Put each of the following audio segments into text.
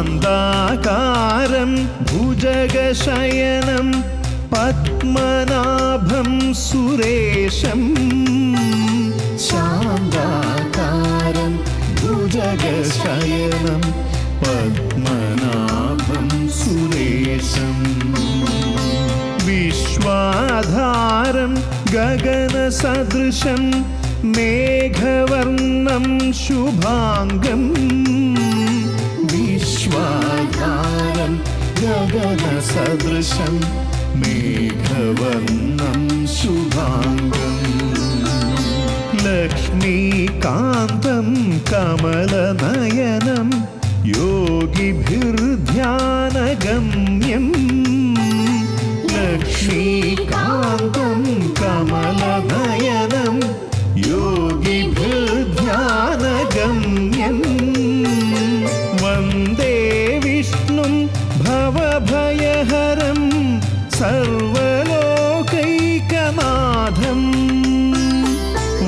मंदाकारं भुजगशयनं पद्मनाभं सुरेशम्। शान्ताकारं भुजगशयनं पद्मनाभं सुरेशम्। विश्वाधारं गगनसदृशं मेघवर्णं शुभाङ्गम्। വിശ്വാധാരം ഗഗനസദൃശം മേഘവർണം ശുഭാംഗം. ലക്ഷ്മീകാന്തം കമലനയനം യോഗിഭിർധ്യാനഗമ്യം. ലക്ഷ്മീകാന്തം കമലനയനം യോഗിഭിർധ്യാനഗമ്യം. സർവലോകൈകനാഥം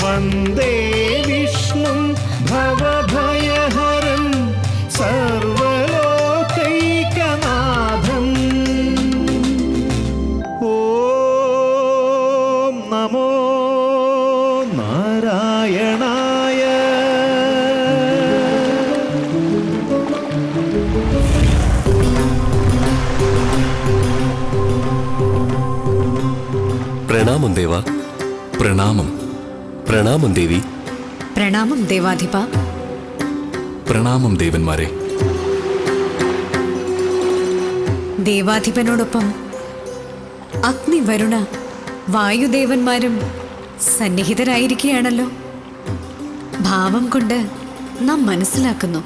വന്ദേ വിഷ്ണും ഭവഭയഹരം പ്രണാമം. പ്രണാമം ദേവി. പ്രണാമം ദേവാധിപ. പ്രണാമം ദേവന്മാരെ. ദേവാധിപനോടൊപ്പം അഗ്നി വരുണ വായുദേവന്മാരും സന്നിഹിതരായിരിക്കുകയാണല്ലോ. ഭാവം കൊണ്ട് നാം മനസ്സിലാക്കുന്നു.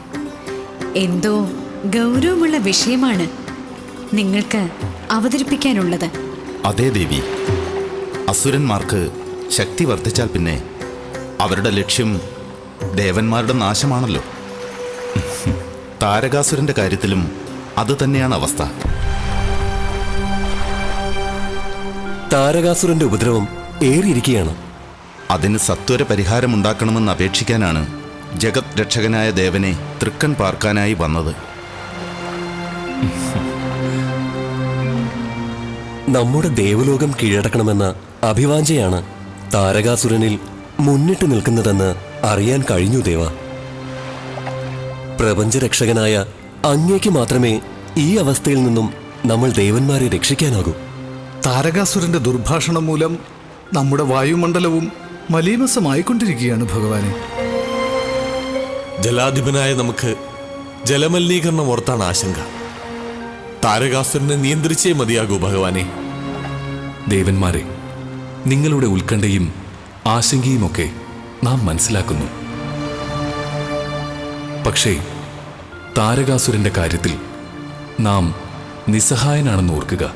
എന്തോ ഗൗരവമുള്ള വിഷയമാണ് നിങ്ങൾക്ക് അവതരിപ്പിക്കാനുള്ളത്. അതേ ദേവി. അസുരന്മാർക്ക് ശക്തി വർദ്ധിച്ചാൽ പിന്നെ അവരുടെ ലക്ഷ്യം ദേവന്മാരുടെ നാശമാണല്ലോ. താരകാസുരന്റെ കാര്യത്തിലും അത് തന്നെയാണ് അവസ്ഥ. താരകാസുരന്റെ ഉപദ്രവം ഏറിയിരിക്കുകയാണ്. അതിന് സത്വര പരിഹാരമുണ്ടാക്കണമെന്ന് അപേക്ഷിക്കാനാണ് ജഗത് രക്ഷകനായ ദേവനെ തൃക്കൺ പാർക്കാനായി വന്നത്. നമ്മുടെ ദേവലോകം കീഴടക്കണമെന്ന അഭിവാഞ്ചയാണ് താരകാസുരനിൽ മുന്നിട്ട് നിൽക്കുന്നതെന്ന് അറിയാൻ കഴിഞ്ഞു ദേവ. പ്രപഞ്ചരക്ഷകനായ അങ്ങേക്ക് മാത്രമേ ഈ അവസ്ഥയിൽ നിന്നും നമ്മൾ ദേവന്മാരെ രക്ഷിക്കാനാകൂ. താരകാസുരന്റെ ദുർഭാഷണം മൂലം നമ്മുടെ വായുമണ്ഡലവും മലീമസമായിക്കൊണ്ടിരിക്കുകയാണ് ഭഗവാനെ. ജലാധിപനായ നമുക്ക് ജലമലിനീകരണം ഓർത്താണ് ആശങ്ക. താരകാസുരനെ നിയന്ത്രിച്ചേ മതിയാകൂ ഭഗവാനെ. ദേവന്മാരെ നിങ്ങളുടെ ഉത്കണ്ഠയും ആശങ്കയുമൊക്കെ നാം മനസ്സിലാക്കുന്നു. പക്ഷേ താരകാസുരന്റെ കാര്യത്തിൽ നാം നിസ്സഹായനാണെന്ന് ഓർക്കുക.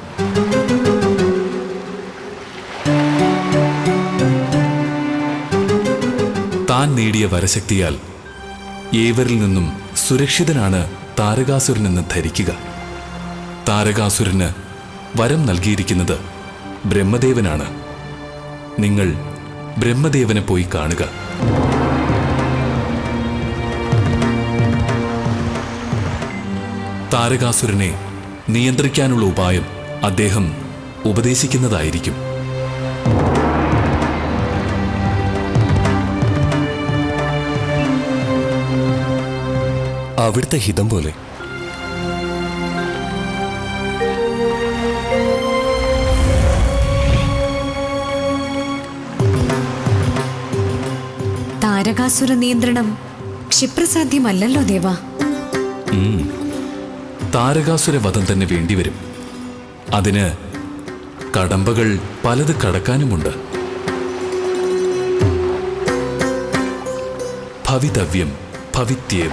താൻ നേടിയ വരശക്തിയാൽ ഏവരിൽ നിന്നും സുരക്ഷിതനാണ് താരകാസുരനെന്ന് ധരിക്കുക. താരകാസുരന് വരം നൽകിയിരിക്കുന്നത് ബ്രഹ്മദേവനാണ്. നിങ്ങൾ ബ്രഹ്മദേവനെ പോയി കാണുക. താരകാസുരനെ നിയന്ത്രിക്കാനുള്ള ഉപായം അദ്ദേഹം ഉപദേശിക്കുന്നതായിരിക്കും. അവിടുത്തെ ഹിതം പോലെ താരകാസുര നിയന്ത്രണം ക്ഷിപ്രസാധ്യമല്ലല്ലോ ദേവ. താരകാസുര വധം തന്നെ വേണ്ടിവരും. അതിന് കടമ്പകൾ പലത് കടക്കാനുമുണ്ട്. ഭവിതവ്യം ഭവിത്യേവ.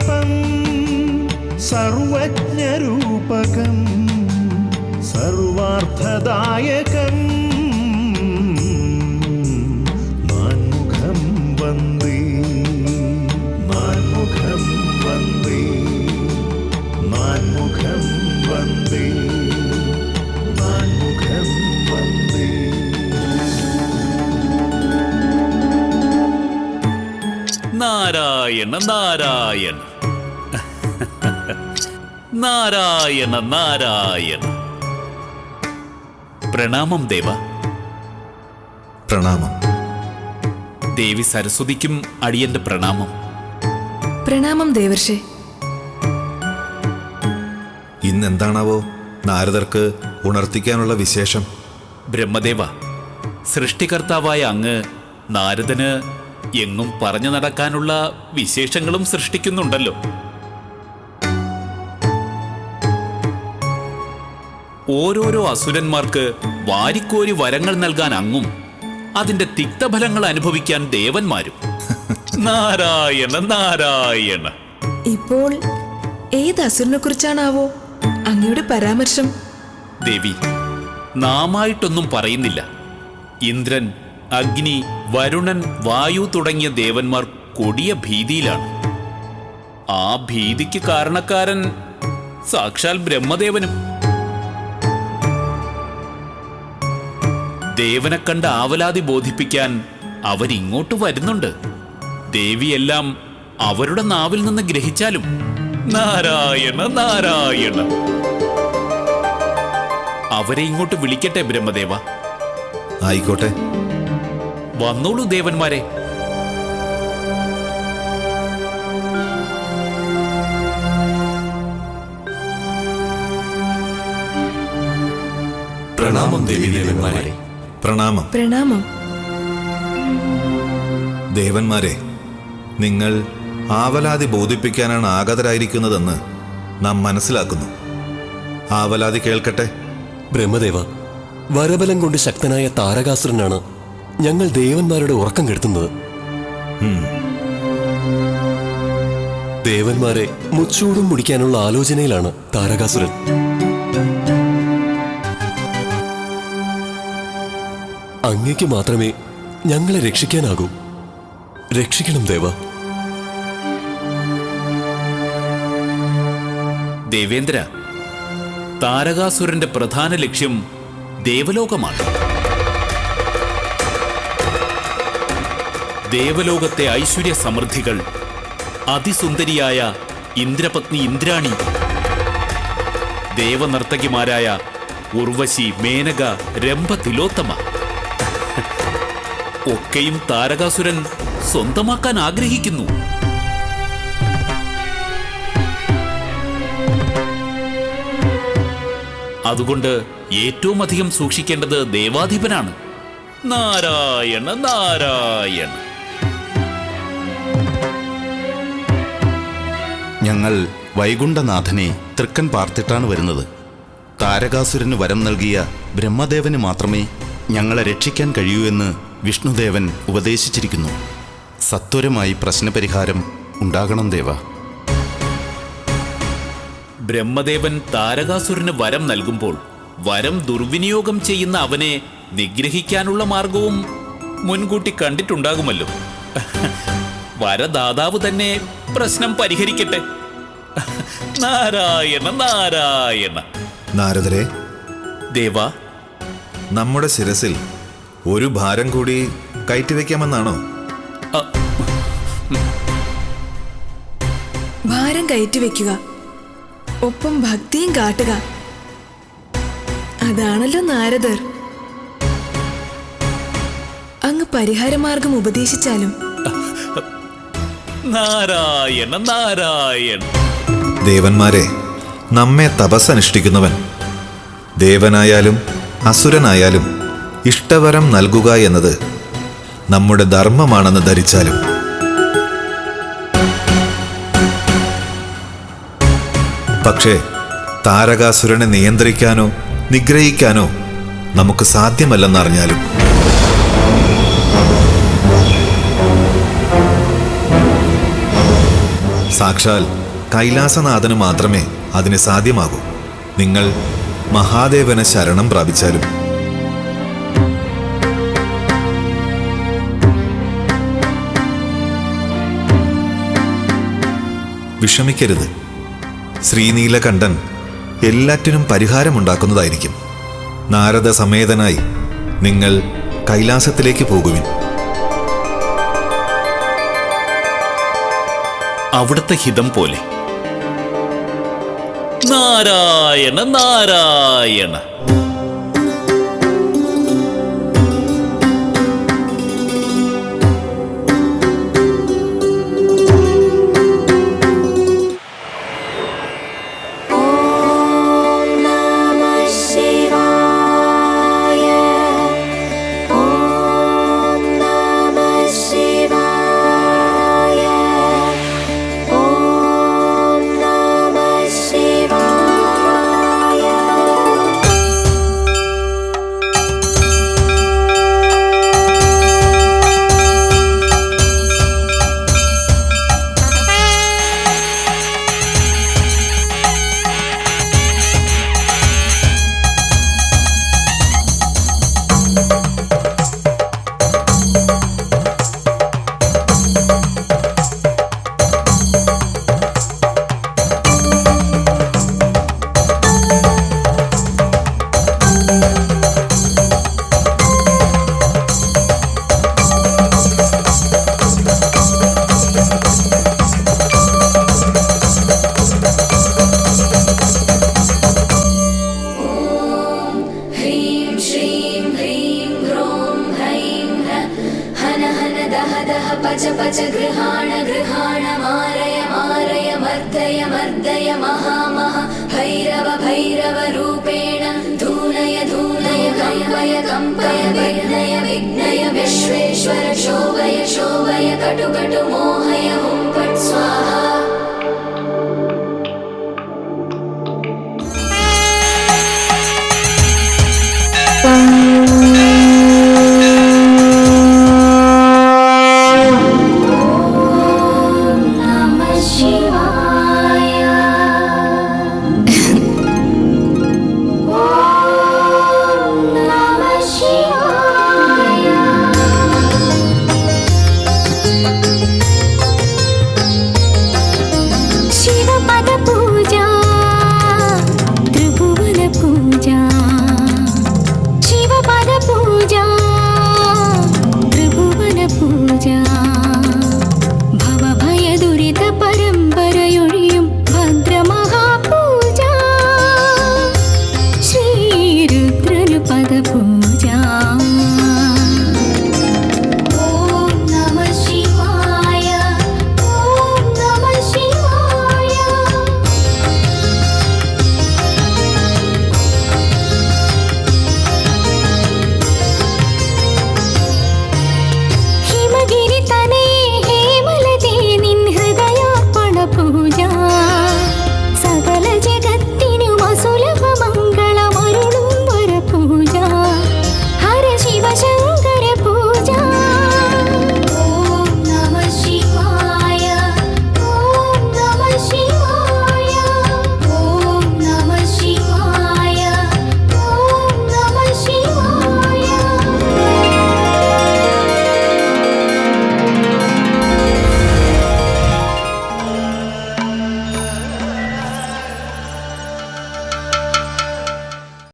സത്യലോകാധിപം സർവജ്ഞരൂപകം സർവാർത്ഥദായകം. വന്ദേ നാരായണ നാരായണ. നാരായണ നാരായണ. പ്രണാമം ദേവ. പ്രണാമം. ദേവി സരസ്വതിക്കും അടിയന്റെ പ്രണാമം. പ്രണാമം ദേവർഷെ. ദേവർഷേ ഇന്നെന്താണാവോ നാരദർക്ക് ഉണർത്തിക്കാനുള്ള വിശേഷം? ബ്രഹ്മദേവ സൃഷ്ടികർത്താവായ അങ്ങ് നാരദന് എങ്ങും പറഞ്ഞു നടക്കാനുള്ള വിശേഷങ്ങളും സൃഷ്ടിക്കുന്നുണ്ടല്ലോ. ഓരോരോ അസുരന്മാർക്ക് വാരിക്കോരി വരങ്ങൾ നൽകാൻ അങ്ങും. അതിന്റെ തിക്തഫലങ്ങൾ അനുഭവിക്കാൻ ദേവന്മാരും. നാരായണ നാരായണ. ഇപ്പോൾ ഏത് അസുരനെ കുറിച്ചാണാവോ അങ്ങയുടെ പരാമർശം? ദേവി നാമായിട്ടൊന്നും പറയുന്നില്ല. ഇന്ദ്രൻ അഗ്നി വരുണൻ വായു തുടങ്ങിയ ദേവന്മാർ കൊടിയ ഭീതിയിലാണ്. ആ ഭീതിക്ക് കാരണക്കാരൻ സാക്ഷാൽ ബ്രഹ്മദേവനും. ദേവനെ കണ്ട് ആവലാതി ബോധിപ്പിക്കാൻ അവരിങ്ങോട്ട് വരുന്നുണ്ട്. ദേവിയെല്ലാം അവരുടെ നാവിൽ നിന്ന് ഗ്രഹിച്ചാലും നാരായണ നാരായണ. അവരെ ഇങ്ങോട്ട് വിളിക്കട്ടെ ബ്രഹ്മദേവ. ആയിക്കോട്ടെ. വന്നോളൂ ദേവന്മാരെ. പ്രണാമം ദേവി ദേവന്മാരെ. പ്രണാമം. പ്രണാമം. ദേവന്മാരെ നിങ്ങൾ ആവലാതി ബോധിപ്പിക്കാനാണ് ആഗതരായിരിക്കുന്നതെന്ന് നാം മനസ്സിലാക്കുന്നു. ആവലാതി കേൾക്കട്ടെ. ബ്രഹ്മദേവ വരബലം കൊണ്ട് ശക്തനായ താരകാസുരനാണ് ഞങ്ങൾ ദേവന്മാരുടെ ഉറക്കം കെടുത്തുന്നത്. ദേവന്മാരെ മുച്ചൂടും മുടിക്കാനുള്ള ആലോചനയിലാണ് താരകാസുരൻ. അങ്ങയ്ക്ക് മാത്രമേ ഞങ്ങളെ രക്ഷിക്കാനാകൂ. രക്ഷിക്കണം ദേവ. ദേവേന്ദ്ര താരകാസുരന്റെ പ്രധാന ലക്ഷ്യം ദേവലോകമാണ്. ദേവലോകത്തെ ഐശ്വര്യ സമൃദ്ധികൾ അതിസുന്ദരിയായ ഇന്ദ്രപത്നി ഇന്ദ്രാണി ദേവനർത്തകിമാരായ ഉർവശി മേനക രംഭ തിലോത്തമ ഒക്കെയും താരകാസുരൻ സ്വന്തമാക്കാൻ ആഗ്രഹിക്കുന്നു. അതുകൊണ്ട് ഏറ്റവും അധികം സൂക്ഷിക്കേണ്ടത് ദേവാധിപനാണ്. നാരായണ നാരായണ. ഞങ്ങൾ വൈകുണ്ഠനാഥനെ തൃക്കൻ പാർത്തിട്ടാണ് വരുന്നത്. താരകാസുരന് വരം നൽകിയ ബ്രഹ്മദേവന് മാത്രമേ ഞങ്ങളെ രക്ഷിക്കാൻ കഴിയൂ എന്ന് വിഷ്ണുദേവൻ ഉപദേശിച്ചിരിക്കുന്നു. സത്വരമായി പ്രശ്നപരിഹാരം ഉണ്ടാകണം ദേവ. ബ്രഹ്മദേവൻ താരകാസുരന് വരം നൽകുമ്പോൾ വരം ദുർവിനിയോഗം ചെയ്യുന്ന അവനെ നിഗ്രഹിക്കാനുള്ള മാർഗവും മുൻകൂട്ടി കണ്ടിട്ടുണ്ടാകുമല്ലോ. വരദാതാവ് തന്നെ പ്രശ്നം പരിഹരിക്കട്ടെ. നാരായണ നാരായണ. നാരദരെ ദേവ. നമ്മുടെ ശിരസിൽ ഒരു ഭാരം കൂടി കയറ്റി വെക്കാമെന്നാണോ? ഭാരം കയറ്റി വെക്കുക. ഒപ്പം ഭക്തിയും കാട്ടുക. അതാണല്ലോ നാരദർ. അങ്ങ് പരിഹാരമാർഗം ഉപദേശിച്ചാലും. നാരായണ നാരായണ. ദേവന്മാരെ നമ്മെ തപസ്സനുഷ്ഠിക്കുന്നവൻ ദേവനായാലും അസുരനായാലും ഇഷ്ടവരം നൽകുക എന്നത് നമ്മുടെ ധർമ്മമാണെന്ന് ധരിച്ചാലും. പക്ഷേ താരകാസുരനെ നിയന്ത്രിക്കാനോ നിഗ്രഹിക്കാനോ നമുക്ക് സാധ്യമല്ലെന്നറിഞ്ഞാലും. സാക്ഷാൽ കൈലാസനാഥന് മാത്രമേ അതിന് സാധ്യമാകൂ. നിങ്ങൾ മഹാദേവനെ ശരണം പ്രാപിച്ചാലും. വിഷമിക്കരുത്. ശ്രീനീലകണ്ഠൻ എല്ലാറ്റിനും പരിഹാരമുണ്ടാക്കുന്നതായിരിക്കും. നാരദ സമേതനായി നിങ്ങൾ കൈലാസത്തിലേക്ക് പോകുവിൻ. അവിടുത്തെ ഹിതം പോലെ. നാരായണ നാരായണ. पच पच गृहाण गृहाण